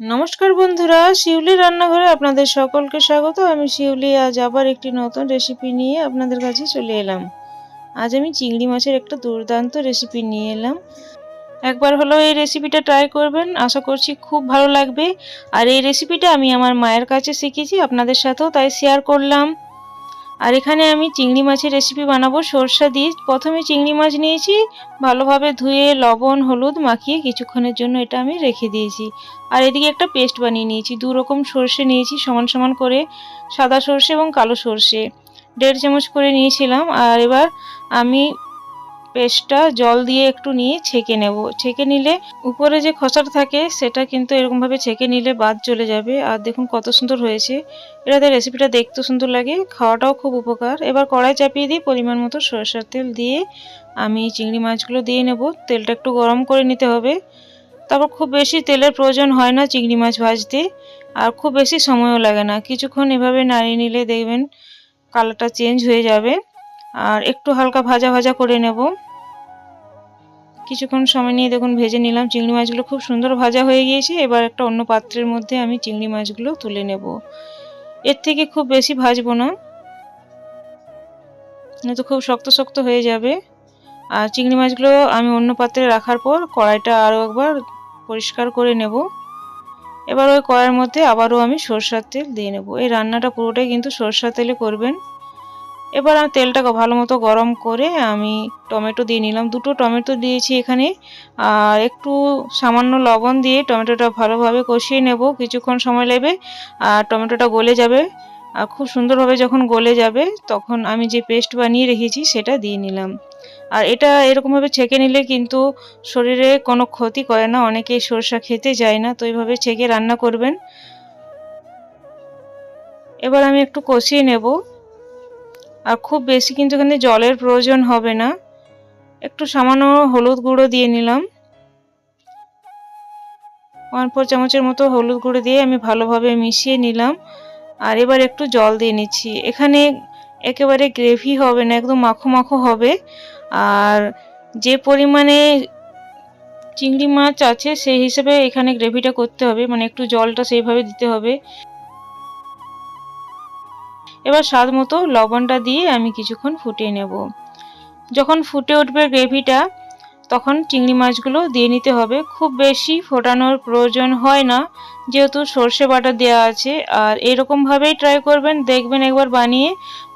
নমস্কার বন্ধুরা, শিউলি রান্নাঘরে আপনাদের সকলকে স্বাগত। আমি শিউলি, আজ আবার একটি নতুন রেসিপি নিয়ে আপনাদের কাছে চলে এলাম। আজ আমি চিংড়ি মাছের একটা দুর্দান্ত রেসিপি নিয়ে এলাম। একবার হলো এই রেসিপিটা ট্রাই করবেন, আশা করছি খুব ভালো লাগবে। আর এই রেসিপিটা আমি আমার মায়ের কাছে শিখেছি, আপনাদের সাথেও তাই শেয়ার করলাম। আর এখানে আমি চিংড়ি মাছের রেসিপি বানাবো। সরষা দিয়ে প্রথমে চিংড়ি মাছ নিয়েছি, ভালোভাবে ধুয়ে লবণ, হলুদ মাখিয়ে কিছুক্ষণের জন্য এটা আমি রেখে দিয়েছি। আর এদিকে একটা পেস্ট বানিয়ে নিয়েছি, দু রকম সর্ষে নিয়েছি, সমান সমান করে সাদা সর্ষে এবং কালো সর্ষে। দেড় চামচ করে নিয়েছিলাম। আর এবার আমি পেস্টটা জল দিয়ে একটু নিয়ে ছেঁকে নেব। ছেঁকে নিলে উপরে যে খসাটা থাকে, সেটা কিন্তু এরকমভাবে ছেঁকে নিলে বাদ চলে যাবে। আর দেখুন কত সুন্দর হয়েছে। এটাতে রেসিপিটা দেখতে সুন্দর লাগে, খাওয়াটাও খুব উপকার। এবার কড়াই চাপিয়ে দিয়ে পরিমাণ মতো সরষের তেল দিয়ে। আমি চিংড়ি মাছগুলো দিয়ে নেব। তেলটা একটু গরম করে নিতে হবে। তারপর খুব বেশি তেলের প্রয়োজন হয় না চিংড়ি মাছ ভাজতে। আর খুব বেশি সময়ও লাগে না। কিছুক্ষণ এভাবে নাড়িয়ে নিলে দেখবেন কালারটা চেঞ্জ হয়ে যাবে। আর একটু হালকা ভাজা ভাজা করে নেব। কিছুক্ষণ সময় নিয়ে দেখুন, ভেজে নিলাম। চিংড়ি মাছগুলো খুব সুন্দর ভাজা হয়ে গিয়েছে। এবার একটা অন্য পাত্রের মধ্যে আমি চিংড়ি মাছগুলো তুলে নেব। এর থেকে খুব বেশি ভাজবো না। নয়তো খুব শক্ত শক্ত হয়ে যাবে। আর চিংড়ি মাছগুলো আমি অন্য পাত্রে রাখার পর কড়াইটা আরও একবার পরিষ্কার করে নেব। এবার ওই কড়াইয়ের মধ্যে আবারও আমি সরষার তেল দিয়ে নেব। এই রান্নাটা পুরোটাই কিন্তু সরষার তেলে করবেন। এবার আমি তেলটাকে ভালো মতো গরম করে আমি টমেটো দিয়ে নিলাম। দুটো টমেটো দিয়েছি এখানে। আর একটু সামান্য লবণ দিয়ে টমেটোটা ভালোভাবে কষিয়ে নেব। কিছুক্ষণ সময় নেবে আর টমেটোটা গলে যাবে। আর খুব সুন্দরভাবে যখন গলে যাবে, তখন আমি যে পেস্ট বানিয়ে রেখেছি সেটা দিয়ে নিলাম। আর এটা এরকমভাবে ছেঁকে নিলে কিন্তু শরীরে কোনো ক্ষতি করে না। অনেকে সরষা খেতে যায় না, তো এইভাবে ছেঁকে রান্না করবেন। এবার আমি একটু কষিয়ে নেব। আর খুব বেশি কিন্তু এখানে জলের প্রয়োজন হবে না। একটু সামান্য হলুদ গুঁড়ো দিয়ে নিলাম। ওয়ান ফোর চামচের মতো হলুদ গুঁড়ো দিয়ে আমি ভালোভাবে মিশিয়ে নিলাম। আর এবার একটু জল দিয়ে নিচ্ছি। এখানে একেবারে গ্রেভি হবে না, একদম মাখো মাখো হবে। আর যে পরিমাণে চিংড়ি মাছ আছে, সেই হিসেবে এখানে গ্রেভিটা করতে হবে। মানে একটু জলটা সেইভাবে দিতে হবে। এবার স্বাদ মতো লবণটা দিয়ে আমি কিছুক্ষণ ফুটিয়ে নেব। যখন ফুটে উঠবে গ্রেভিটা, তখন চিংড়ি মাছগুলো দিয়ে নিতে হবে। খুব বেশি ফোটানোর প্রয়োজন হয় না, যেহেতু সর্ষে বাটা দেওয়া আছে। আর এরকমভাবেই ট্রাই করবেন, দেখবেন একবার বানিয়ে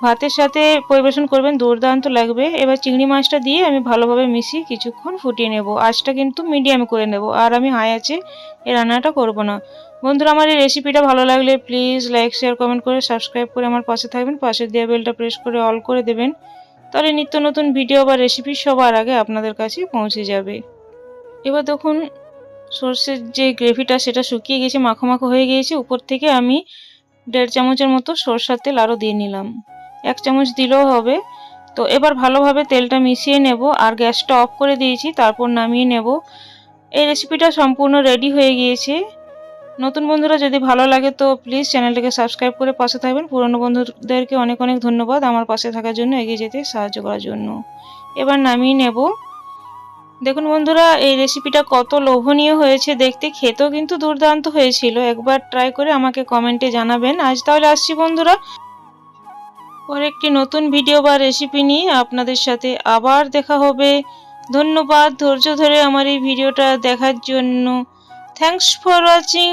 ভাতের সাথে পরিবেশন করবেন, দুর্দান্ত লাগবে। এবার চিংড়ি মাছটা দিয়ে আমি ভালোভাবে মিশিয়ে কিছুক্ষণ ফুটিয়ে নেব। আঁচটা কিন্তু মিডিয়ামে করে নেব। আর আমি হাই আছে এই রান্নাটা করব না। বন্ধুরা, আমার এই রেসিপিটা ভালো লাগলে প্লিজ লাইক শেয়ার কমেন্ট করে সাবস্ক্রাইব করে আমার পাশে থাকবেন। পাশে দেওয়া বেলটা প্রেস করে অল করে দেবেন। তাহলে নিত্য নতুন ভিডিও বা রেসিপি সবার আগে আপনাদের কাছে পৌঁছে যাবে। এবার দেখুন, সর্ষের যে গ্রেভিটা সেটা শুকিয়ে গেছে, মাখো মাখো হয়ে গিয়েছে। উপর থেকে আমি দেড় চামচের মতো সরষার তেল আরও দিয়ে নিলাম। এক চামচ দিলেও হবে। তো এবার ভালোভাবে তেলটা মিশিয়ে নেব। আর গ্যাসটা অফ করে দিয়েছি, তারপর নামিয়ে নেব। এই রেসিপিটা সম্পূর্ণ রেডি হয়ে গিয়েছে। নতুন বন্ধুরা যদি ভালো লাগে তো প্লিজ চ্যানেলটাকে সাবস্ক্রাইব করে পাশে থাকবেন। পুরনো বন্ধুদেরকে অনেক অনেক ধন্যবাদ আমার পাশে থাকার জন্য, এগিয়ে যেতে সাহায্য করার জন্য। এবার নামিয়ে নেব। দেখুন বন্ধুরা, এই রেসিপিটা কত লোভনীয় হয়েছে। দেখতে খেতেও কিন্তু দুর্দান্ত হয়েছিল। একবার ট্রাই করে আমাকে কমেন্টে জানাবেন। আজ তাহলে আসছি বন্ধুরা পরে একটি নতুন ভিডিও বা রেসিপি নিয়ে। আপনাদের সাথে আবার দেখা হবে। ধন্যবাদ। ধৈর্য ধরে আমার এই ভিডিওটা দেখার জন্য। Thanks for watching